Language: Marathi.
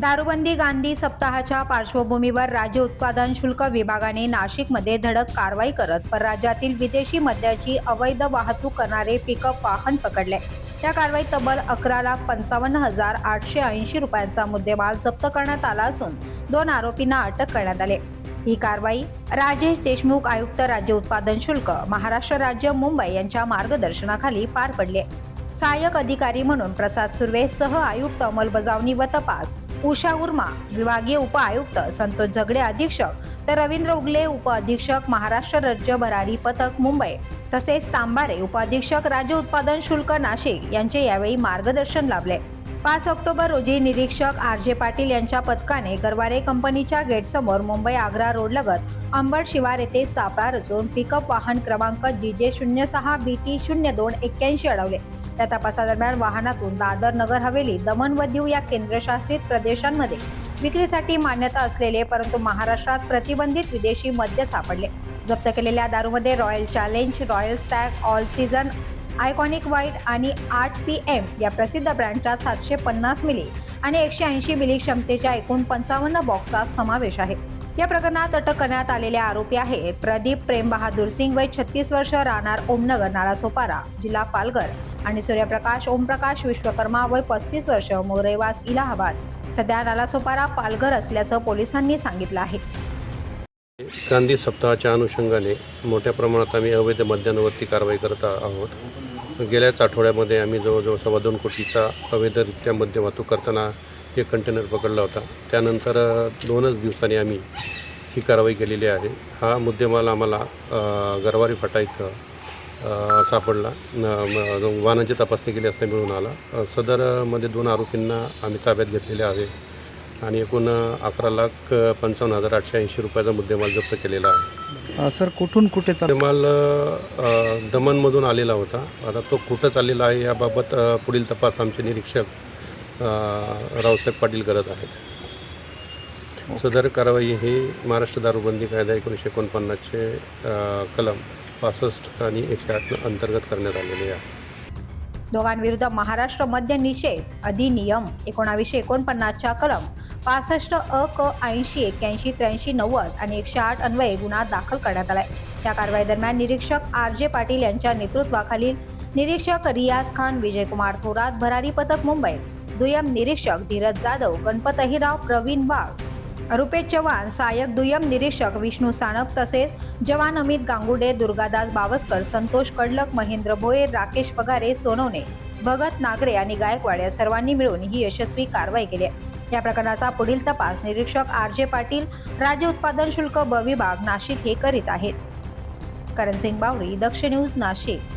दारूबंदी गांधी सप्ताहाच्या पार्श्वभूमीवर राज्य उत्पादन शुल्क विभागाने नाशिकमध्ये धडक कारवाई करत परराज्यातील विदेशी मद्याची अवैध वाहतूक करणारे पिकअप वाहन पकडले. या कारवाईत तब्बल अकरा लाख पंचावन्न हजार आठशे ऐंशी रुपयांचा मुद्देमाल जप्त करण्यात आला असून दोन आरोपींना अटक करण्यात आले. ही कारवाई राजेश देशमुख आयुक्त राज्य उत्पादन शुल्क महाराष्ट्र राज्य मुंबई यांच्या मार्गदर्शनाखाली पार पडले. सहाय्यक अधिकारी म्हणून प्रसाद सुर्वे सह आयुक्त अंमलबजावणी व तपास उषा उर्मा विभागीय उप आयुक्त संतोष झगडे अधीक्षक तर रवींद्र उगले उप अधीक्षक महाराष्ट्र राज्य भरारी पथक मुंबई. तसेच तांबारे उपाधीक्षक राज्य उत्पादन शुल्क नाशिक यांचे यावेळी मार्गदर्शन लाभले. पाच ऑक्टोबर रोजी निरीक्षक आर जे पाटील यांच्या पथकाने गरवारे कंपनीच्या गेटसमोर मुंबई आग्रा रोडलगत अंबड शिवार येथे सापळा रचून पिकअप वाहन क्रमांक जी जे शून्य सहा बी टी शून्य दोन एक्क्याऐंशी अडवले. त्या तपासादरम्यान वाहनातून दादर नगर हवेली दमण व दीव या केंद्रशासित प्रदेशांमध्ये विक्रीसाठी मान्यता असलेले परंतु महाराष्ट्रात प्रतिबंधित विदेशी मद्य सापडले. जप्त केलेल्या दारूमध्ये Royal Challenge Royal Stag All Season Iconic White आणि आठ पी एम या प्रसिद्ध ब्रँडच्या सातशे पन्नास मिली आणि एकशे ऐंशी मिली क्षमतेच्या एकूण पंचावन्न बॉक्सचा समावेश आहे. या प्रकरणात अटक करण्यात आलेले आरोपी आहेत. प्रदीप प्रेम बहादूर सिंग वय छत्तीस वर्ष राहणार ओमनगर नाला सोपारा जिल्हा पालघर आणि सूर्यप्रकाश ओमप्रकाश विश्वकर्मा वय पस्तीस वर्ष मोरेवास इलाहाबाद. सध्या नाला सोपारा पालघर असल्याचं पोलिसांनी सांगितलं आहे. गांधी सप्ताहाच्या अनुषंगाने मोठ्या प्रमाणात आम्ही अवैध मद्यांवरती कारवाई करत आहोत. गेल्याच आठवड्यामध्ये आम्ही जवळजवळ सव्वा दोन कोटीचा अवैधरित्या मद्य वाहतूक करताना एक कंटेनर पकडला होता. त्यानंतर दोनच दिवसांनी आम्ही ही कारवाई केलेली आहे. हा मुद्देमाल आम्हाला गरवारी फाटा इथं सापडला. वाहनांची तपासणी केली असता मिळून आला. सदरमध्ये दोन आरोपींना आम्ही ताब्यात घेतलेले आहे. आणि एकूण अकरा लाख पंचावन्न हजार आठशे ऐंशी रुपयाचा मुद्देमाल जप्त केलेला आहे. सर कुठून कुठे मुद्देमाल अ, दमणमधून आलेला होता. आता तो कुठं चाललेला आहे याबाबत पुढील तपास आमचे निरीक्षक रावसाहेब पाटील करत आहेत. सदर कारवाई ही महाराष्ट्र दारूबंदी कायदा एकोणीसशे एकोणपन्नासचे कलम पासष्ट आणि एकशे आठ अंतर्गत करण्यात आलेली आहे. दोघांविरुद्ध महाराष्ट्र मद्य निषेध अधिनियम एकोणावीसशे एकोणपन्नासच्या कलम पासष्ट अ क ऐंशी एक्क्याऐंशी त्र्याऐंशी नव्वद आणि एकशे आठ अन्वये गुन्हा दाखल करण्यात आलाय. या कारवाई दरम्यान निरीक्षक आर जे पाटील यांच्या नेतृत्वाखालील निरीक्षक रियाज खान विजयकुमार थोरात भरारी पथक मुंबई दुय्यम निरीक्षक धीरज जाधव गणपतहीराव प्रवीण वाघ रुपेश चव्हाण सहाय्यक दुय्यम निरीक्षक विष्णू साणप तसेच जवान अमित गांगुडे दुर्गादास बावस्कर संतोष कडलक महेंद्र भोयर राकेश पगारे सोनवणे भगत नागरे आणि गायकवाड या सर्वांनी मिळून ही यशस्वी कारवाई केली आहे. या प्रकरणाचा पुढील तपास निरीक्षक आर जे पाटील राज्य उत्पादन शुल्क ब विभाग नाशिक हे करीत आहेत करणसिंग बावरी दक्ष न्यूज नाशिक